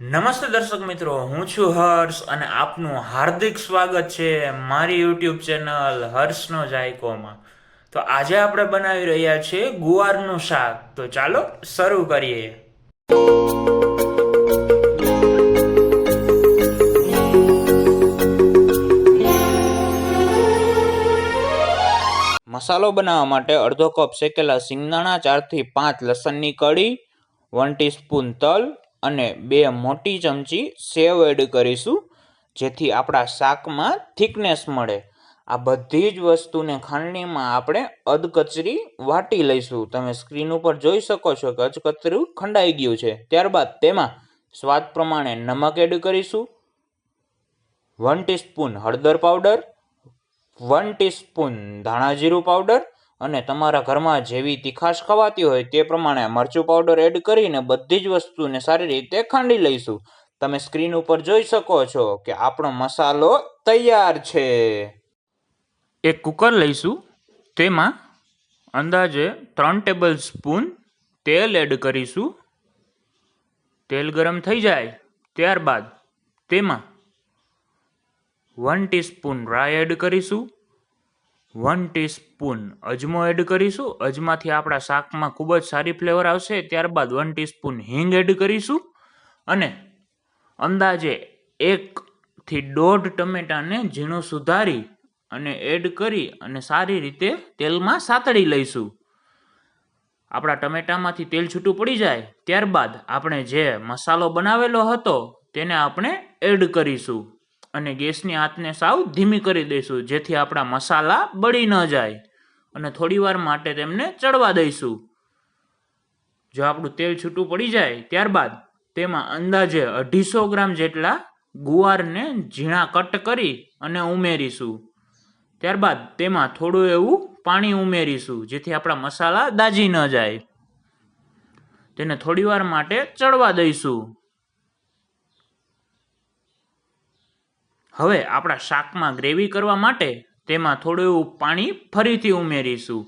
નમસ્તે દર્શક મિત્રો, હું છું હર્ષ અને આપનું હાર્દિક સ્વાગત છે મારી યુટ્યુબ ચેનલ હર્ષનો જાયકોમાં. તો આજે આપણે બનાવી રહ્યા છીએ ગુવારનું શાક. તો ચાલો શરૂ કરીએ. મસાલો બનાવવા માટે અડધો કપ શેકેલા સિંગદાણા, ચારથી પાંચ લસણની કળી વન ટીસ્પૂન તલ અને બે મોટી ચમચી સેવ એડ કરીશું, જેથી આપણા શાકમાં થિકનેસ મળે. આ બધી જ વસ્તુને ખાંડણીમાં આપણે અધકચરી વાટી લઈશું. તમે સ્ક્રીન ઉપર જોઈ શકો છો કે અધકચરું ખંડાઈ ગયું છે. ત્યારબાદ તેમાં સ્વાદ પ્રમાણે નમક એડ કરીશું. વન ટીસ્પૂન હળદર પાવડર, વન ટીસ્પૂન ધાણા જીરું પાવડર અને તમારા ઘરમાં જેવી તીખાશ ખવાતી હોય તે પ્રમાણે મરચું પાવડર એડ કરીને બધી જ વસ્તુને સારી રીતે ખાંડી લઈશું. તમે સ્ક્રીન ઉપર જોઈ શકો છો કે આપણો મસાલો તૈયાર છે. એક કુકર લઈશું. તેમાં અંદાજે ત્રણ ટેબલ સ્પૂન તેલ એડ કરીશું. તેલ ગરમ થઈ જાય ત્યારબાદ તેમાં વન ટીસ્પૂન રાઈ એડ કરીશું. વન ટીસ્પૂન અજમો એડ કરીશું. અજમાથી આપણા શાકમાં ખૂબ જ સારી ફ્લેવર આવશે. ત્યારબાદ વન ટીસ્પૂન હિંગ એડ કરીશું. અને અંદાજે એકથી દોઢ ટમેટાને ઝીણું સુધારી અને એડ કરી અને સારી રીતે તેલમાં સાતળી લઈશું. આપણા ટમેટામાંથી તેલ છૂટું પડી જાય. ત્યારબાદ આપણે જે મસાલો બનાવેલો હતો, તેને આપણે એડ કરીશું. અને ગેસની આંચને સાવ ધીમી કરી દઈશું, જેથી આપણા મસાલા બળી ન જાય. અને થોડીવાર માટે તેમને ચડવા દઈશું. જો આપણું તેલ છૂટું પડી જાય, ત્યારબાદ તેમાં અંદાજે અઢીસો ગ્રામ જેટલા ગુવારને ઝીણા કટ કરી અને ઉમેરીશું. ત્યારબાદ તેમાં થોડું એવું પાણી ઉમેરીશું, જેથી આપણા મસાલા દાજી ન જાય. તેને થોડીવાર માટે ચડવા દઈશું. હવે આપણા શાકમાં ગ્રેવી કરવા માટે તેમાં થોડું એવું પાણી ફરીથી ઉમેરીશું.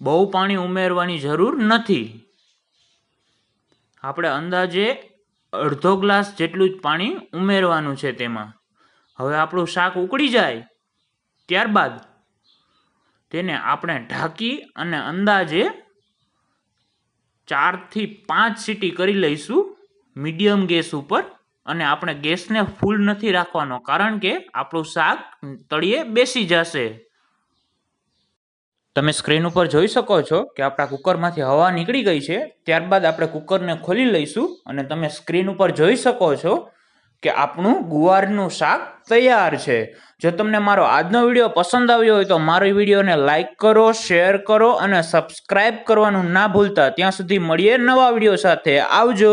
બહુ પાણી ઉમેરવાની જરૂર નથી. આપણે અંદાજે અડધો ગ્લાસ જેટલું જ પાણી ઉમેરવાનું છે તેમાં. હવે આપણું શાક ઉકળી જાય ત્યારબાદ તેને આપણે ઢાંકી અને અંદાજે ચારથી પાંચ સીટી કરી લઈશું મીડિયમ ગેસ ઉપર. અને આપણે ગેસને ફૂલ નથી રાખવાનો, કારણ કે આપણું શાક તળિયે બેસી જશે. તમે સ્ક્રીન ઉપર જોઈ શકો છો કે આપણા કુકરમાંથી હવા નીકળી ગઈ છે. ત્યારબાદ આપણે કુકરને ખોલી લઈશું અને તમે સ્ક્રીન ઉપર જોઈ શકો છો કે આપણું ગુવારનું શાક તૈયાર છે. જો તમને મારો આજનો વીડિયો પસંદ આવ્યો હોય તો મારી વિડીયોને લાઇક કરો, શેર કરો અને સબસ્ક્રાઈબ કરવાનું ના ભૂલતા. ત્યાં સુધી મળીએ નવા વીડિયો સાથે. આવજો!